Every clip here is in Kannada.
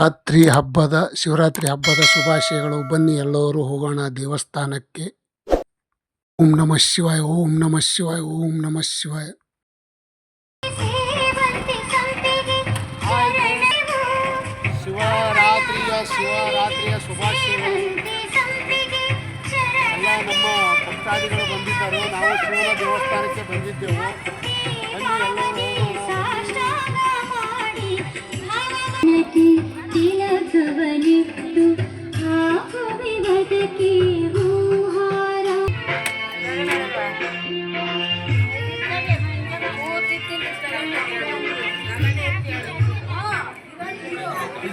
ರಾತ್ರಿ ಹಬ್ಬದ, ಶಿವರಾತ್ರಿ ಹಬ್ಬದ ಶುಭಾಶಯಗಳು. ಬನ್ನಿ ಎಲ್ಲರೂ ಹೋಗೋಣ ದೇವಸ್ಥಾನಕ್ಕೆ. ಓಂ ನಮಃ ಶಿವಾಯ, ಓಂ ನಮಃ ಶಿವಾಯ, ಓಂ ನಮಃ ಶಿವಾಯ. ಶಿವರಾತ್ರಿಯ ಶಿವರಾತ್ರಿಯ ಶುಭಾಶಯಗಳು. ಎಲ್ಲ ನಮ್ಮ ಭಕ್ತಾದಿಗಳು ಬಂದಿದ್ದರು. ನಾವು ಶಿವನ ದೇವಸ್ಥಾನಕ್ಕೆ ಬಂದಿದ್ದೆವು.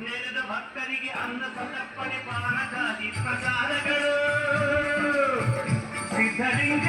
ನೆರೆದ ಭಕ್ತರಿಗೆ ಅನ್ನ ಸಂತರ್ಪಣೆ ಪಾನಕಾದಿ ಪ್ರಸಾದಗಳು ಸಿದ್ಧಲಿಂಗ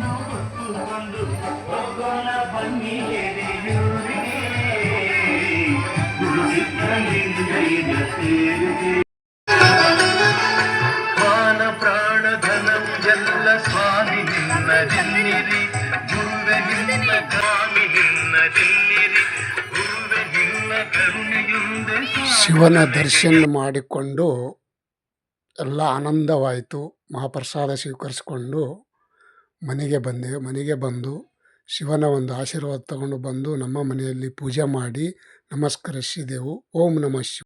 ಹಿರಿಯೂರಿಗೆ ಗುರುವಿನ ಸೇರಿದೆ ಮಾನ ಪ್ರಾಣ ಧನಂ ಎಲ್ಲ ಸ್ವಾಮಿ ನಿನ್ನದಿನ್ನಿರಿ ಗುರುವೆ ನಿನ್ನ ಸ್ವಾಮಿ ನಿನ್ನದಿನ್ನಿರಿ ಗುರುವೆ ನಿನ್ನ ಕರುಣೆಯುಂದೆ ಶಿವನ ದರ್ಶನ ಮಾಡಿಕೊಂಡು ಎಲ್ಲ ಆನಂದವಾಯಿತು. ಮಹಾಪ್ರಸಾದ ಸ್ವೀಕರಿಸಿಕೊಂಡು ಮನೆಗೆ ಬಂದೆ. ಮನೆಗೆ ಬಂದು ಶಿವನ ಒಂದು ಆಶೀರ್ವಾದ ತಗೊಂಡು ಬಂದು ನಮ್ಮ ಮನೆಯಲ್ಲಿ ಪೂಜೆ ಮಾಡಿ ನಮಸ್ಕರಿಸಿದೆವು. ಓಂ ನಮಃ ಶಿವ